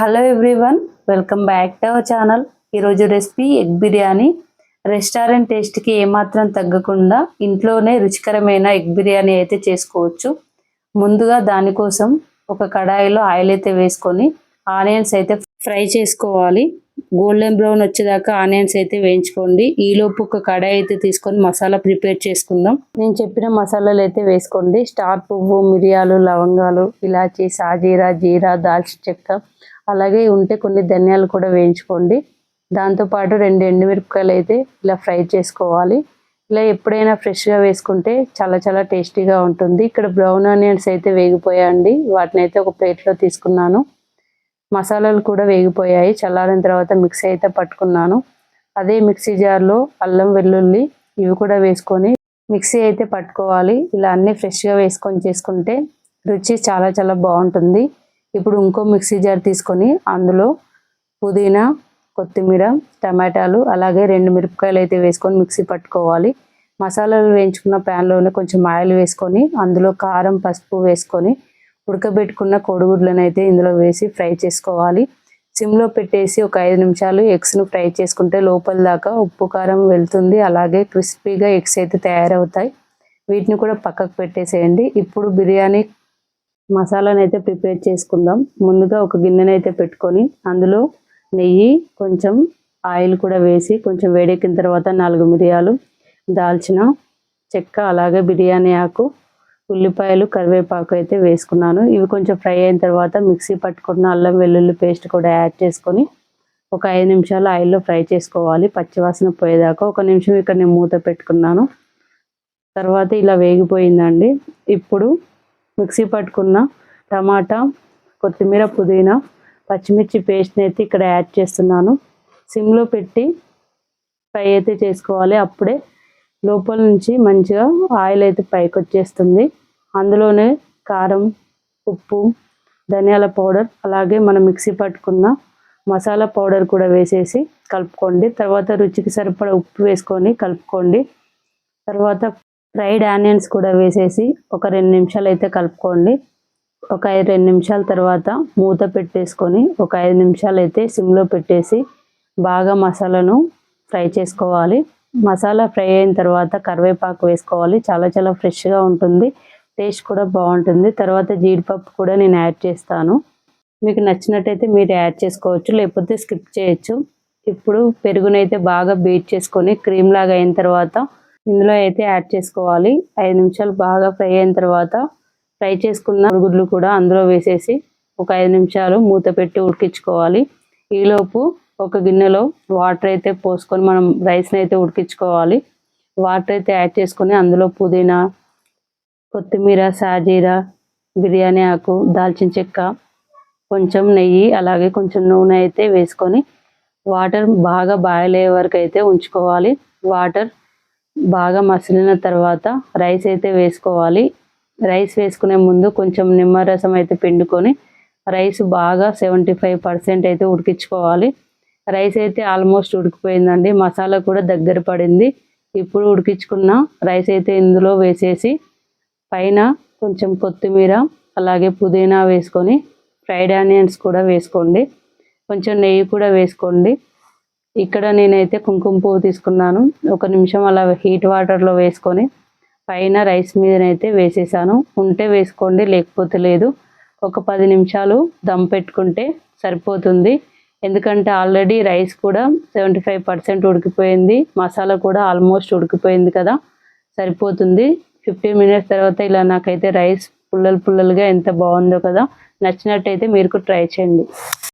Hello everyone welcome back to our channel ఈరోజు recipe egg biryani. Restaurant టేస్ట్కి ఏమాత్రం తగ్గకుండా ఇంట్లోనే రుచికరమైన ఎగ్ బిర్యానీ అయితే చేసుకోవచ్చు. ముందుగా దానికోసం ఒక కడాయిలో ఆయిల్ అయితే వేసుకొని ఆనియన్స్ అయితే ఫ్రై చేసుకోవాలి. గోల్డెన్ బ్రౌన్ వచ్చేదాకా ఆనియన్స్ అయితే వేయించుకోండి. ఈలోపు ఒక కడాయి అయితే తీసుకొని మసాలా ప్రిపేర్ చేసుకుందాం. నేను చెప్పిన మసాలాలు అయితే వేసుకోండి. స్టార్ పువ్వు మిరియాలు లవంగాలు ఇలాచి సాజీరా జీరా దాల్చిన చెక్క అలాగే ఉంటే కొన్ని ధనియాలు కూడా వేయించుకోండి. దాంతోపాటు రెండు ఎండుమిరపకాయలు అయితే ఇలా ఫ్రై చేసుకోవాలి. ఇలా ఎప్పుడైనా ఫ్రెష్గా వేసుకుంటే చాలా చాలా టేస్టీగా ఉంటుంది. ఇక్కడ బ్రౌన్ ఆనియన్స్ అయితే వేగిపోయాయండి. వాటిని అయితే ఒక ప్లేట్లో తీసుకున్నాను. మసాలాలు కూడా వేగిపోయాయి. చల్లారిన తర్వాత మిక్సీ అయితే పట్టుకున్నాను. అదే మిక్సీ జార్లో అల్లం వెల్లుల్లి ఇవి కూడా వేసుకొని మిక్సీ అయితే పట్టుకోవాలి. ఇలా అన్నీ ఫ్రెష్గా వేసుకొని చేసుకుంటే రుచి చాలా చాలా బాగుంటుంది. ఇప్పుడు ఇంకో మిక్సీ జార్ తీసుకొని అందులో పుదీనా కొత్తిమీర టమాటాలు అలాగే రెండు మిరపకాయలు అయితే వేసుకొని మిక్సీ పట్టుకోవాలి. మసాలాలు వేయించుకున్న ప్యాన్లోనే కొంచెం ఆయిల్ వేసుకొని అందులో కారం పసుపు వేసుకొని ఉడకబెట్టుకున్న కోడిగుడ్లను అయితే ఇందులో వేసి ఫ్రై చేసుకోవాలి. సిమ్లో పెట్టేసి ఒక ఐదు నిమిషాలు ఎగ్స్ను ఫ్రై చేసుకుంటే లోపల దాకా ఉప్పు కారం వెళ్తుంది. అలాగే క్రిస్పీగా ఎగ్స్ అయితే తయారవుతాయి. వీటిని కూడా పక్కకు పెట్టేసేయండి. ఇప్పుడు బిర్యానీ మసాలాను అయితే ప్రిపేర్ చేసుకుందాం. ముందుగా ఒక గిన్నెని అయితే పెట్టుకొని అందులో నెయ్యి కొంచెం ఆయిల్ కూడా వేసి కొంచెం వేడెక్కిన తర్వాత నాలుగు మిరియాలు దాల్చిన చెక్క అలాగే బిర్యానీ ఆకు ఉల్లిపాయలు కరివేపాకు అయితే వేసుకున్నాను. ఇవి కొంచెం ఫ్రై అయిన తర్వాత మిక్సీ పట్టుకున్న అల్లం వెల్లుల్లి పేస్ట్ కూడా యాడ్ చేసుకొని ఒక ఐదు నిమిషాలు ఆయిల్లో ఫ్రై చేసుకోవాలి. పచ్చివాసన పోయేదాకా ఒక నిమిషం ఇక్కడ నేను మూత పెట్టుకున్నాను. తర్వాత ఇలా వేగిపోయిందండి. ఇప్పుడు మిక్సీ పట్టుకున్న టమాటా కొత్తిమీర పుదీనా పచ్చిమిర్చి పేస్ట్ని అయితే ఇక్కడ యాడ్ చేస్తున్నాను. సిమ్లో పెట్టి ఫ్రై అయితే చేసుకోవాలి. అప్పుడే లోపల నుంచి మంచిగా ఆయిల్ అయితే పైకి వచ్చేస్తుంది. అందులోనే కారం ఉప్పు ధనియాల పౌడర్ అలాగే మనం మిక్సీ పట్టుకున్న మసాలా పౌడర్ కూడా వేసేసి కలుపుకోండి. తర్వాత రుచికి సరిపడా ఉప్పు వేసుకొని కలుపుకోండి. తర్వాత ఫ్రైడ్ ఆనియన్స్ కూడా వేసేసి ఒక రెండు నిమిషాలు అయితే కలుపుకోండి. ఒక ఐదు రెండు నిమిషాల తర్వాత మూత పెట్టేసుకొని ఒక ఐదు నిమిషాలు అయితే సిమ్లో పెట్టేసి బాగా మసాలాను ఫ్రై చేసుకోవాలి. మసాలా ఫ్రై అయిన తర్వాత కరివేపాకు వేసుకోవాలి. చాలా చాలా ఫ్రెష్గా ఉంటుంది. టేస్ట్ కూడా బాగుంటుంది. తర్వాత జీడిపప్పు కూడా నేను యాడ్ చేస్తాను. మీకు నచ్చినట్టయితే మీరు యాడ్ చేసుకోవచ్చు. లేకపోతే స్కిప్ చేయొచ్చు. ఇప్పుడు పెరుగునైతే బాగా బీట్ చేసుకొని క్రీమ్ లాగా అయిన తర్వాత ఇందులో అయితే యాడ్ చేసుకోవాలి. ఐదు నిమిషాలు బాగా ఫ్రై అయిన తర్వాత ఫ్రై చేసుకున్న గుడ్లు కూడా అందులో వేసేసి ఒక ఐదు నిమిషాలు మూత పెట్టి ఉడికించుకోవాలి. ఈలోపు ఒక గిన్నెలో వాటర్ అయితే పోసుకొని మనం రైస్ని అయితే ఉడికించుకోవాలి. వాటర్ అయితే యాడ్ చేసుకొని అందులో పుదీనా కొత్తిమీర సాజీరా బిర్యానీ ఆకు దాల్చిన చెక్క కొంచెం నెయ్యి అలాగే కొంచెం నూనె అయితే వేసుకొని వాటర్ బాగా బాయిల్ అయ్యే వరకు అయితే ఉంచుకోవాలి. వాటర్ బాగా మసిలిన తర్వాత రైస్ అయితే వేసుకోవాలి. రైస్ వేసుకునే ముందు కొంచెం నిమ్మరసం అయితే పిండుకొని రైస్ బాగా సెవెంటీ ఫైవ్ పర్సెంట్ అయితే ఉడికించుకోవాలి. రైస్ అయితే ఆల్మోస్ట్ ఉడికిపోయిందండి. మసాలా కూడా దగ్గర పడింది. ఇప్పుడు ఉడికించుకున్న రైస్ అయితే ఇందులో వేసేసి పైన కొంచెం కొత్తిమీర అలాగే పుదీనా వేసుకొని ఫ్రైడ్ ఆనియన్స్ కూడా వేసుకోండి. కొంచెం నెయ్యి కూడా వేసుకోండి. ఇక్కడ నేనైతే కుంకుమ పువ్వు తీసుకున్నాను. ఒక నిమిషం అలా హీట్ వాటర్లో వేసుకొని పైన రైస్ మీదనైతే వేసేసాను. ఉంటే వేసుకోండి లేకపోతే లేదు. ఒక పది నిమిషాలు దమ్ పెట్టుకుంటే సరిపోతుంది. ఎందుకంటే ఆల్రెడీ రైస్ కూడా సెవెంటీ ఫైవ్ పర్సెంట్ ఉడికిపోయింది. మసాలా కూడా ఆల్మోస్ట్ ఉడికిపోయింది కదా. సరిపోతుంది. ఫిఫ్టీన్ మినిట్స్ తర్వాత ఇలా నాకైతే రైస్ పుల్లలు పుల్లలుగా ఎంత బాగుందో కదా. నచ్చినట్టయితే మీరు కూడా ట్రై చేయండి.